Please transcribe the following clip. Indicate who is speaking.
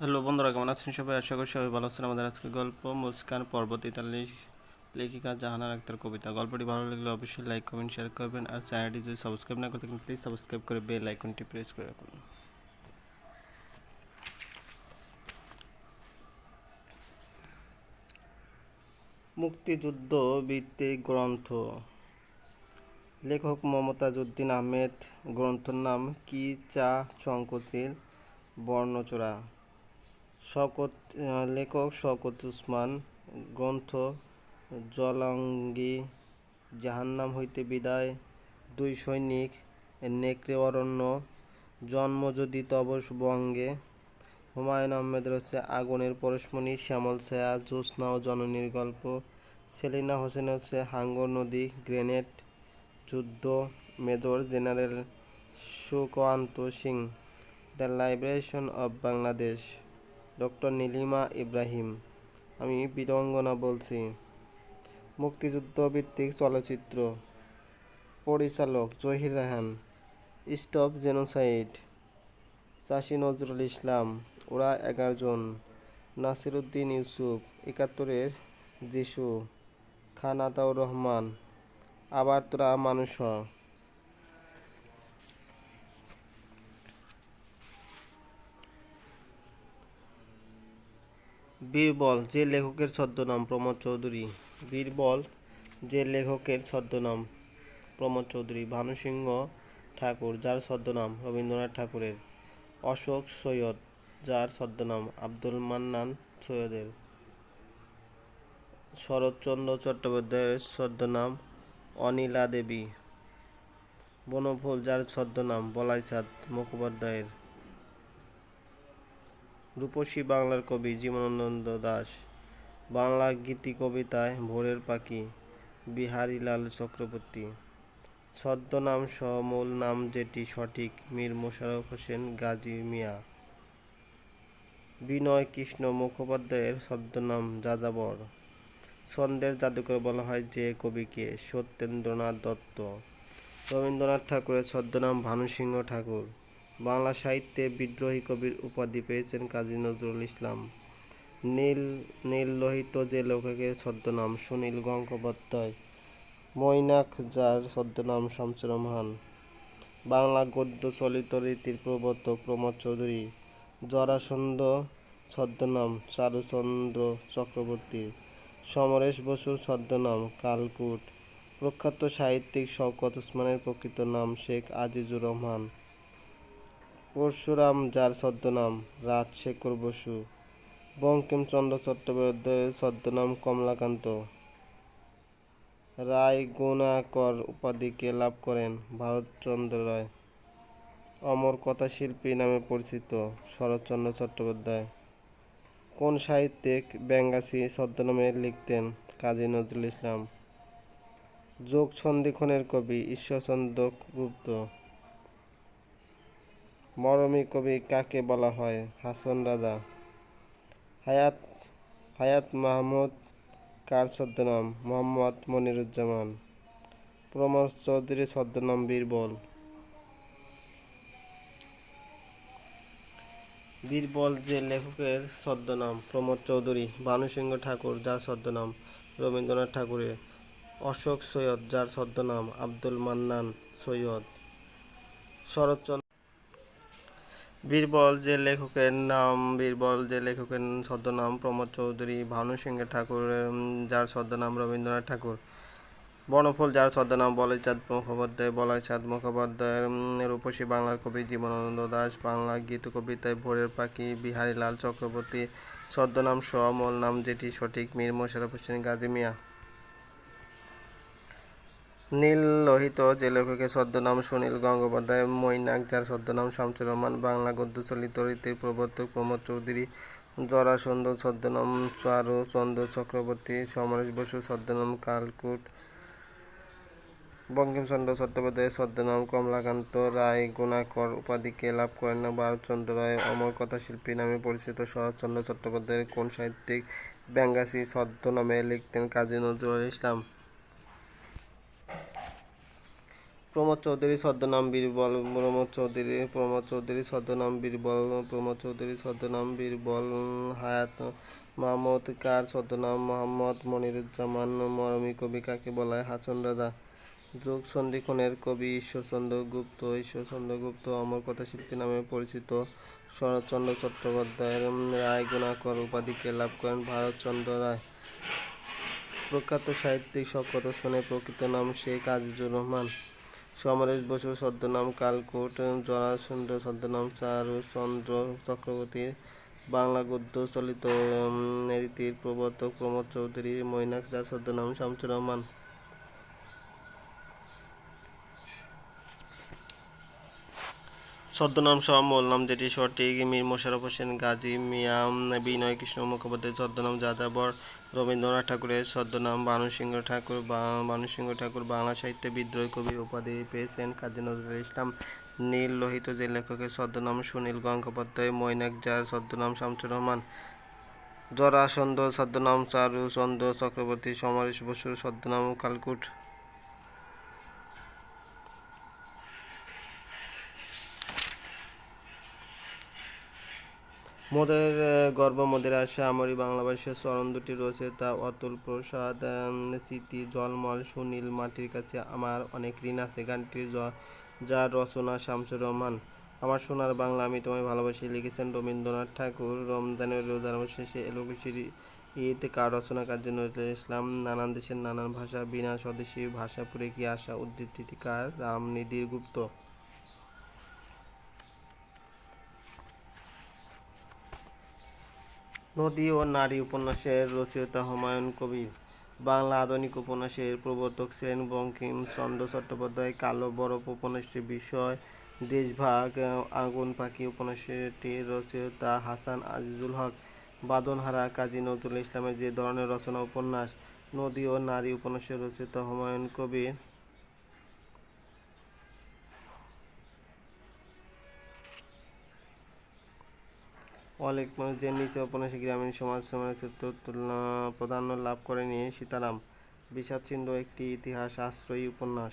Speaker 1: Hello বন্ধুরা, কেমন আছেন সবাই? আশা করি সবাই ভালো আছেন। আমাদের আজকে গল্প মুস্কান পর্বত ইতালি লেখিকা জাহানার আক্তার কবিতা। গল্পটি ভালো লাগলে অবশ্যই লাইক, কমেন্ট শেয়ার করবেন। আর চ্যানেলটি যদি সাবস্ক্রাইব না করে থাকেন প্লিজ সাবস্ক্রাইব করে বেল আইকনটি প্রেস করে রাখুন। মুক্তিযুদ্ধ ভিত্তিক গ্রন্থ। লেখক মমতাজউদ্দিন আহমেদ, গ্রন্থের নাম কি চা শঙ্কশীল বর্ণচোরা। শকত লেখক শকত উসমান, গ্রন্থ জলাঙ্গি, জাহান্নাম হইতে বিদায়, দুই সৈনিক, নেকড়ে অরণ্য, জন্ম যদি তব বঙ্গে হুমায়ুন আহমেদের হচ্ছে আগুনের পরশমণি, শ্যামল ছায়া, জ্যোৎস্না ও জননীর গল্প। সেলিনা হোসেন হচ্ছে হাঙ্গর নদী, গ্রেনেড, যুদ্ধ, major general Sukanta Singh, the liberation of Bangladesh. Doctor Nilima Ibrahim. আমি বীরঙ্গনা বলছি। মুক্তিযুদ্ধ ভিত্তিক চলচ্চিত্র পরিচালক জহির রাহান স্টপ জেনোসাইড, চাষি নজরুল ইসলাম, ওরা এগারো জন, নাসিরুদ্দিন ইউসুফ, একাত্তরের যিশু, খান আতাউর রহমান আবার তোরা মানুষ বীরবল, যে লেখকের ছদ্মনাম, প্রমোদ চৌধুরী। বীরবল, যে লেখকের ছদ্মনাম, প্রমোদ চৌধুরী। ভানুসিংহ ঠাকুর, যার ছদ্মনাম রবীন্দ্রনাথ ঠাকুরের। অশোক সৈয়দ, যার ছদ্মনাম আব্দুল মান্নান সৈয়দের। শরৎচন্দ্র চট্টোপাধ্যায়ের ছদ্মনাম অনিলা দেবী বনফুল, যার ছদ্মনাম বলাইচাঁদ মুখোপাধ্যায়ের। রূপসী বাংলার কবি জীবনানন্দ দাশ বাংলা গীতি কবিতায় ভোরের পাখি, বিহারীলাল চক্রবর্তী। ছদ্মনাম সহ মূল নাম যেটি সঠিক, মীর মোশাররফ হোসেন গাজী মিয়া। বিনয় কৃষ্ণ মুখোপাধ্যায়ের ছদ্মনাম যাযাবর। ছন্দের জাদুকর বলা হয় যে কবিকে সত্যেন্দ্রনাথ দত্ত। রবীন্দ্রনাথ ঠাকুরের ছদ্মনাম ভানুসিংহ ঠাকুর। বাংলা সাহিত্যে বিদ্রোহী কবির উপাধি পেয়েছেন কাজী নজরুল ইসলাম। নীল নীল লোহিত যে লেখকের ছদ্মনাম, সুনীল গঙ্গোপাধ্যায়। মৈনাক যার ছদ্মনাম শামসুর রহমান। বাংলা গদ্য চলিত রীতির প্রবর্তক প্রমোদ চৌধুরী। জরাসন্ধ ছদ্মনাম, চারুচন্দ্র চক্রবর্তী। সমরেশ বসুর ছদ্মনাম, কালকুট। প্রখ্যাত সাহিত্যিক শওকত ওসমানের প্রকৃত নাম শেখ আজিজুর রহমান। পরশুরাম, যার ছদ্মনাম রাজশেখর বসু। বঙ্কিমচন্দ্র চট্টোপাধ্যায়ের ছদ্মনাম কমলাকান্ত। রায় গুণাকর উপাধিকে লাভ করেন? ভারতচন্দ্র রায়। অমর কথা শিল্পী নামে পরিচিত শরৎচন্দ্র চট্টোপাধ্যায়। কোন সাহিত্যিক ব্যঙ্গাসী ছদ্মনামে লিখতেন কাজী নজরুল ইসলাম? যোগ সন্ধিক্ষণের কবি ঈশ্বরচন্দ্র গুপ্ত। মরমী কবি কাকে বলা হয়? হাসন রাজা। হায়াত হায়াত মাহমুদ, কার ছদ্মনাম? মোহাম্মদ মনিরুজ্জামান। প্রমোদ চৌধুরী ছদ্মনাম বীরবল। বীরবল যে লেখকের ছদ্মনাম, প্রমোদ চৌধুরী ভানুসিংহ ঠাকুর, যার ছদ্মনাম রবীন্দ্রনাথ ঠাকুরের। অশোক সৈয়দ, যার ছদ্মনাম আব্দুল মান্নান সৈয়দ। শরৎচন্দ্র বীরবল যে লেখকের নাম, বীরবল যে লেখকের ছদ্মনাম প্রমোদ চৌধুরী, ভানু সিংহ ঠাকুর যার ছদ্মনাম রবীন্দ্রনাথ ঠাকুর, বনফুল যার ছদ্মনাম বলাইচাঁদ মুখোপাধ্যায় বলাইচাঁদ মুখোপাধ্যায়ের রূপসী বাংলার কবি জীবনানন্দ দাস, বাংলা গীত কবিতায় ভোরের পাখি বিহারীলাল চক্রবর্তী ছদ্মনাম সমল নাম যেটি সঠিক, মীর মোশাররফ হোসেন গাজী মিয়া। নীল লোহিত যে লেখকের ছদ্মনাম সুনীল গঙ্গোপাধ্যায়, মৈনাক, যার ছদ্মনাম শামসুর রহমান বাংলা গদ্য চলিত রীতির প্রবর্তক প্রমোদ চৌধুরী, জরাসন্ধ ছদ্মনাম চারু চন্দ্র চক্রবর্তী, সমরেশ বসু ছদ্মনাম কালকুট, বঙ্কিমচন্দ্র চট্টোপাধ্যায়ের ছদ্মনাম কমলাকান্ত রায়, গুণাকর উপাধিকে লাভ করেন ভারতচন্দ্র রায়, অমর কথাশিল্পী নামে পরিচিত শরৎচন্দ্র চট্টোপাধ্যায়ের কোন সাহিত্যিক ব্যঙ্গাসী ছদ্মনামে লিখতেন কাজী নজরুল ইসলাম? প্রমোদ চৌধুরী ছদ্মনাম বীরবল, প্রমোদ চৌধুরী প্রমোদ চৌধুরী ছদ্মনাম বীরবল, প্রমোদ চৌধুরী ছদ্মনাম বীরবল, হায়াত মাহমুদ কার ছদ্মনাম মোহাম্মদ মনিরুজ্জামান, মরমী কবি কাকে বলা? হয় হাসন রাজা। যোগ সন্ধিক্ষণের কবি ঈশ্বরচন্দ্র গুপ্ত। ঈশ্বরচন্দ্র গুপ্ত অমর কথা শিল্পী নামে পরিচিত। শরৎচন্দ্র চট্টোপাধ্যায়ের রায় গুণাকর উপাধিকে লাভ করেন ভারতচন্দ্র রায়। প্রখ্যাত সাহিত্যিক শওকত ওসমানের প্রকৃত নাম শেখ আজিজুর রহমান। সমরেশ বসু ছদ্মনাম কালকুট জরাসুন্দর ছদ্মনাম চারুচন্দ্র চক্রবর্তী, বাংলা গদ্য চলিত রীতির প্রবর্তক প্রমোদ চৌধুরী, মৈনাক যার ছদ্মনাম শামসুর রহমান। ছদ্মনাম সহ মূল নাম যেটি সঠিক। মীর মোশাররফ হোসেন, গাজী মিয়া বিনয় কৃষ্ণ মুখোপাধ্যায়, ছদ্মনাম যাযাবর রবীন্দ্রনাথ ঠাকুরের ছদ্মনাম ভানুসিংহ ঠাকুর ভানুসিংহ ঠাকুর বাংলা সাহিত্যে বিদ্রোহী কবি উপাধি পেয়েছেন কাজী নজরুল ইসলাম। নীল লোহিত যে লেখকের ছদ্মনাম সুনীল গঙ্গোপাধ্যায়, মৈনাক যার ছদ্মনাম শামসুর রহমান, জরাসন্ধ ছদ্মনাম, চারুচন্দ্র চক্রবর্তী, সমরেশ বসুর ছদ্মনাম কালকুট। মোদের গর্ব মোদের আশা আমারই বাংলা ভাষার চরণ দুটি রয়েছে, তা অতুল প্রসাদ স্মৃতি, জলমল, সুনীল মাটির কাছে আমার অনেক ঋণ আছে। গানটি যার রচনা শামসুর রহমান। আমার সোনার বাংলা আমি তোমায় ভালোবাসি, লিখেছেন রবীন্দ্রনাথ ঠাকুর। রমজানের রোজার শেষে এলোকেশির ঈদ কার রচনা কাজী নজরুল ইসলাম, নানান দেশের নানান ভাষা, বিনা স্বদেশী ভাষা পুরে কি আশা উদ্ধৃতিকার রামনিধির গুপ্ত। নদী ও নারী উপন্যাসের রচয়িতা হুমায়ুন কবির, বাংলা আধুনিক উপন্যাসের প্রবর্তক ছিলেন বঙ্কিমচন্দ্র চট্টোপাধ্যায়, কালো বরফ উপন্যাসটির বিষয়, দেশভাগ আগুন পাখি উপন্যাসটির রচয়িতা হাসান আজিজুল হক, বাদনহারা কাজী নজরুল ইসলামের যে ধরনের রচনা উপন্যাস, নদী ও নারী উপন্যাসের রচয়িতা হুমায়ুন কবির। অনেক মানুষদের নিচে উপন্যাসে গ্রামীণ সমাজ সমাজের প্রাধান্য লাভ করেনি সীতারাম। বিষাদ একটি ইতিহাস আশ্রয়ী উপন্যাস।